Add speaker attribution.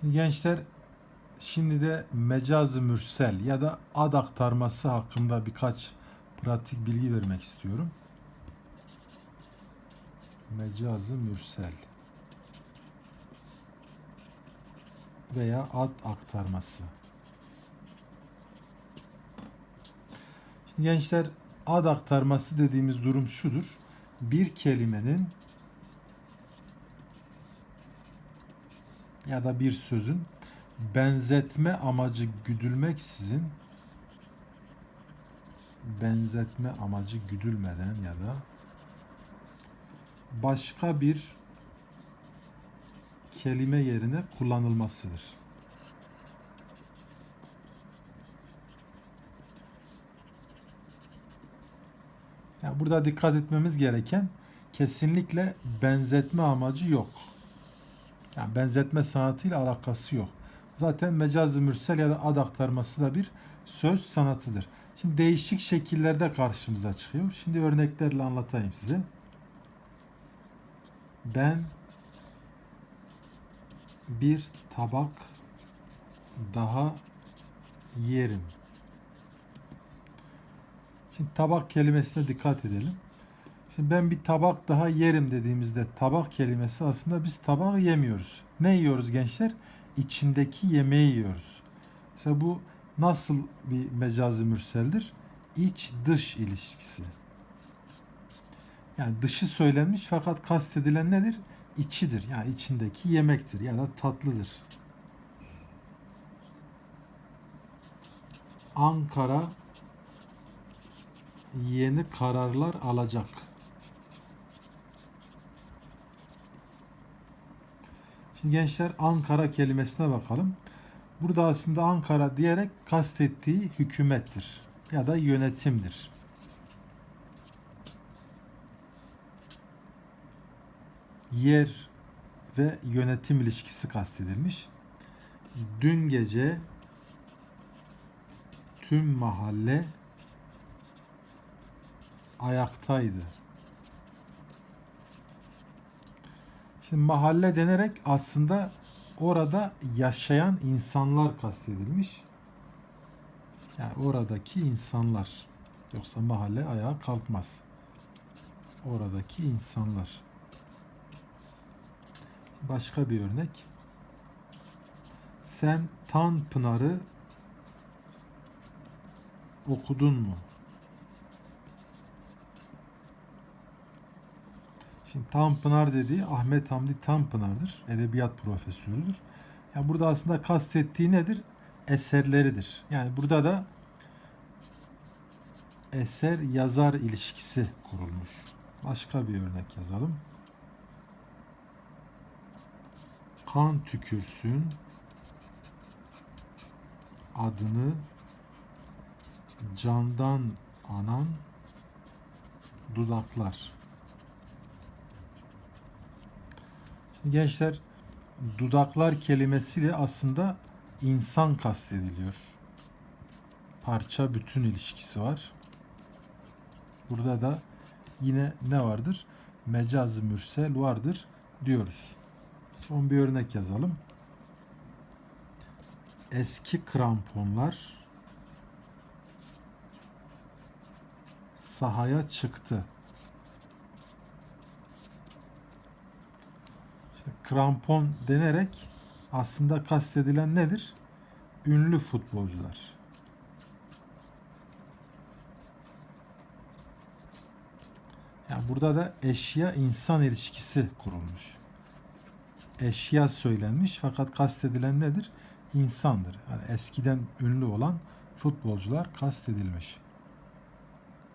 Speaker 1: Şimdi gençler şimdi de mecaz mürsel ya da ad aktarması hakkında birkaç pratik bilgi vermek istiyorum. Mecazı mürsel veya ad aktarması. Şimdi gençler ad aktarması dediğimiz durum şudur. Bir kelimenin ya da bir sözün benzetme amacı güdülmeksizin benzetme amacı güdülmeden ya da başka bir kelime yerine kullanılmasıdır. Yani burada dikkat etmemiz gereken kesinlikle benzetme amacı yok. Yani benzetme sanatıyla alakası yok. Zaten mecaz-ı mürsel ya da ad aktarması da bir söz sanatıdır. Şimdi değişik şekillerde karşımıza çıkıyor. Şimdi örneklerle anlatayım size. Ben bir tabak daha yerim. Şimdi tabak kelimesine dikkat edelim. Şimdi ben bir tabak daha yerim dediğimizde tabak kelimesi aslında biz tabağı yemiyoruz. Ne yiyoruz gençler? İçindeki yemeği yiyoruz. Mesela bu nasıl bir mecazi mürseldir? İç dış ilişkisi. Yani dışı söylenmiş fakat kastedilen nedir? İçidir. Yani içindeki yemektir ya da tatlıdır. Ankara yeni kararlar alacak. Şimdi gençler Ankara kelimesine bakalım. Burada aslında Ankara diyerek kastettiği hükümettir ya da yönetimdir. Yer ve yönetim ilişkisi kastedilmiş. Dün gece tüm mahalle ayaktaydı. Şimdi mahalle denerek aslında orada yaşayan insanlar kastedilmiş. Yani oradaki insanlar. Yoksa mahalle ayağa kalkmaz. Oradaki insanlar. Başka bir örnek. Sen Tanpınar'ı okudun mu? Şimdi Tanpınar dediği Ahmet Hamdi Tanpınar'dır. Edebiyat profesörüdür. Yani burada aslında kastettiği nedir? Eserleridir. Yani burada da eser yazar ilişkisi kurulmuş. Başka bir örnek yazalım. Kan tükürsün adını candan anan dudaklar. Gençler dudaklar kelimesiyle aslında insan kastediliyor. Parça bütün ilişkisi var. Burada da yine ne vardır? Mecaz mürsel vardır diyoruz. Son bir örnek yazalım. Eski kramponlar sahaya çıktı. İşte krampon denerek aslında kastedilen nedir? Ünlü futbolcular. Yani burada da eşya insan ilişkisi kurulmuş. Eşya söylenmiş fakat kastedilen nedir? İnsandır. Yani eskiden ünlü olan futbolcular kastedilmiş.